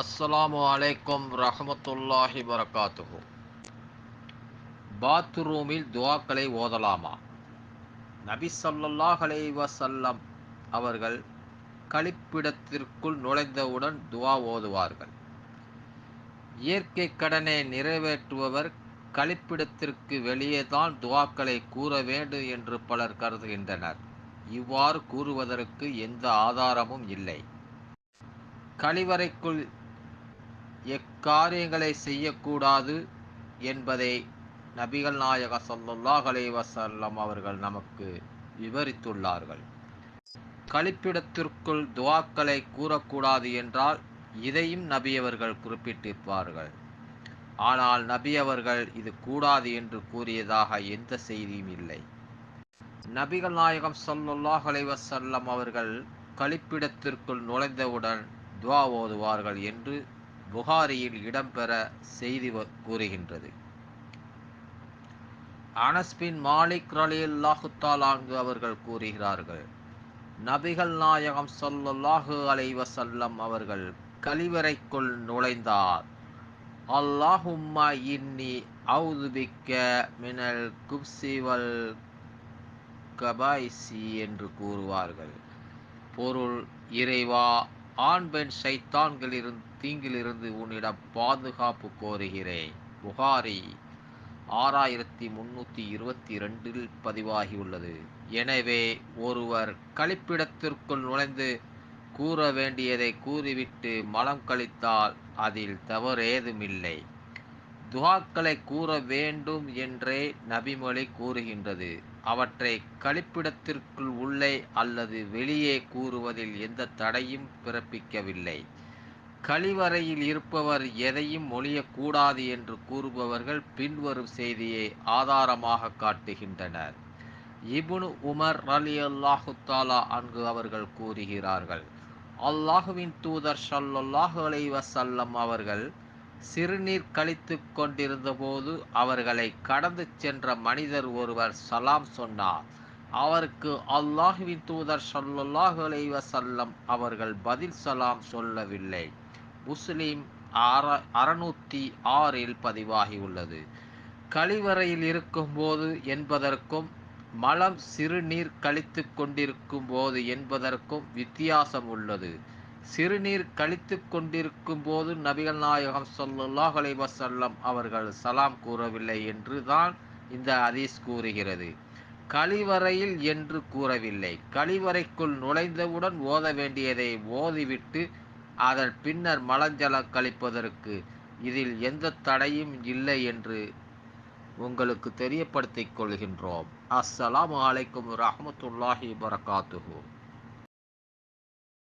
அஸ்ஸலாமு அலைக்கும் ரஹமத்துல்லாஹி வரகாத்துகு பாத்ரூமில் துவாக்களை ஓதலாமா? நபி ஸல்லல்லாஹு அலைஹி அவர்கள் கழிப்பிடத்திற்குள் நுழைந்தவுடன் துவா ஓதுவார்கள். இயற்கை கடனை நிறைவேற்றுபவர் கழிப்பிடத்திற்கு வெளியே தான் துவாக்களை கூற வேண்டும் என்று பலர் கருதுகின்றனர். இவ்வாறு கூறுவதற்கு எந்த ஆதாரமும் இல்லை. கழிவறைக்குள் எக்காரியங்களை செய்யக்கூடாது என்பதை நபிகள் நாயக ஸல்லல்லாஹு அலைவசல்லம் அவர்கள் நமக்கு விவரித்துள்ளார்கள். கழிப்பிடத்திற்குள் துவாக்களை கூறக்கூடாது என்றால் இதையும் நபி அவர்கள் குறிப்பிட்டிருப்பார்கள். ஆனால் நபி அவர்கள் இது கூடாது என்று கூறியதாக எந்த செய்தியும் இல்லை. நபிகள் நாயகம் ஸல்லல்லாஹு அலைவசல்லம் அவர்கள் கழிப்பிடத்திற்குள் நுழைந்தவுடன் துவா ஓதுவார்கள் என்று புகாரியில் இடம்பெற செய்தி கூறுகின்றது. அனஸ்பின் மாலிக் ரலியல்லாஹு தாலாங்கு அவர்கள் கூறுகிறார்கள் நபிகள் நாயகம் ஸல்லல்லாஹு அலைஹி வஸல்லம் அவர்கள் கழிவறைக்குள் நுழைந்தார். அல்லாஹும்மா இன்னி அவுதுபிக்க மினல் குப்சிவல் கபாய்சி என்று கூறுவார்கள். பொருள் இறைவா ஆண் பெண் சைத்தான்களிலிருந்து தீங்கிலிருந்து உன்னிடம் பாதுகாப்பு கோருகிறேன். புகாரி ஆறாயிரத்தி முன்னூற்றி இருபத்தி ரெண்டில் பதிவாகியுள்ளது. எனவே ஒருவர் கழிப்பிடத்திற்குள் நுழைந்து கூற வேண்டியதை கூறிவிட்டு மலம் கழித்தால் அதில் தவறேதுமில்லை. துகாக்களை கூற வேண்டும் என்றே நபிமொழி கூறுகின்றது. அவற்றை கழிப்பிடத்திற்குள் உள்ளே அல்லது வெளியே கூறுவதில் எந்த தடையும் பிறப்பிக்கவில்லை. கழிவறையில் இருப்பவர் எதையும் மொழியக்கூடாது என்று கூறுபவர்கள் பின்வரும் செய்தியை ஆதாரமாக காட்டுகின்றனர். இபுனு உமர் அலி அல்லாஹு தாலா அங்கு அவர்கள் கூறுகிறார்கள் அல்லாஹுவின் தூதர் சல்லாஹு அலை வசல்லம் அவர்கள் சிறுநீர் கழித்து கொண்டிருந்தபோது அவர்களை கடந்து சென்ற மனிதர் ஒருவர் சலாம் சொன்னார். அவருக்கு அல்லாஹுவின் தூதர் ஷல்லாஹு அலை வசல்லம் அவர்கள் பதில் சலாம் சொல்லவில்லை. முஸ்லீம் அற அறுநூற்றி ஆறில் பதிவாகியுள்ளது. கழிவறையில் இருக்கும்போது என்பதற்கும் மலம் சிறுநீர் கழித்து கொண்டிருக்கும் போது என்பதற்கும் வித்தியாசம் உள்ளது. சிறுநீர் கழித்து கொண்டிருக்கும் போது நபிகள் நாயகம் சொல்லுல்லாஹ் வசல்லம் அவர்கள் சலாம் கூறவில்லை என்று தான் இந்த அதீஸ் கூறுகிறது. கழிவறையில் என்று கூறவில்லை. கழிவறைக்குள் நுழைந்தவுடன் ஓத வேண்டியதை ஓதிவிட்டு அதன் பின்னர் மலஞ்சலம் கழிப்பதற்கு இதில் எந்த தடையும் இல்லை என்று உங்களுக்கு தெரியப்படுத்திக் கொள்கின்றோம். அஸ்ஸலாம் அலைக்கும் ரஹமத்துல்லாஹி வரகாத்துஹூ